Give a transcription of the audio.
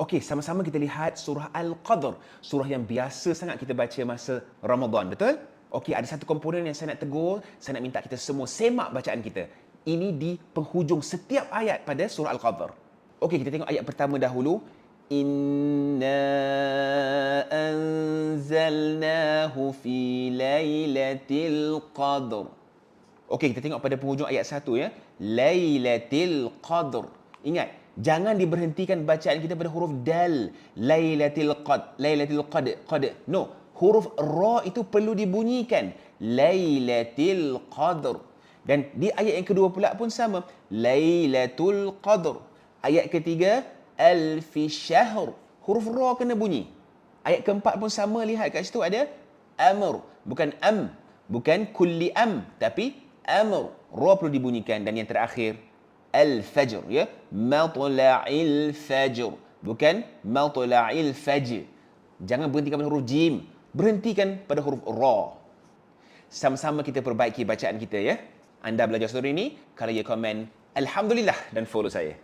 Okey, sama-sama kita lihat surah Al-Qadr. Surah yang biasa sangat kita baca masa Ramadan, betul? Okey, ada satu komponen yang saya nak tegur, saya nak minta kita semua semak bacaan kita. Ini di penghujung setiap ayat pada surah Al-Qadr. Okey, kita tengok ayat pertama dahulu. Inna anzalnahu fi lailatul qadr. Okey, kita tengok pada penghujung ayat satu ya. Lailatul qadr. Ingat, jangan diberhentikan bacaan kita pada huruf dal. Lailatul qad, lailatul qad, qad. No, huruf ra itu perlu dibunyikan. Lailatul qadr. Dan di ayat yang kedua pula pun sama. Lailatul qadr. Ayat ketiga, alfi syahr. Huruf ra kena bunyi. Ayat keempat pun sama lihat kat situ ada amr. Bukan am. Bukan kulli am. Tapi amr. Ra perlu dibunyikan. Dan yang terakhir, al-fajr. Ya? Matla'il fajr. Bukan matla'il fajr. Jangan berhentikan pada huruf jim. Berhentikan pada huruf ra. Sama-sama kita perbaiki bacaan kita ya. Anda belajar story ini, kalau ya komen Alhamdulillah dan follow saya.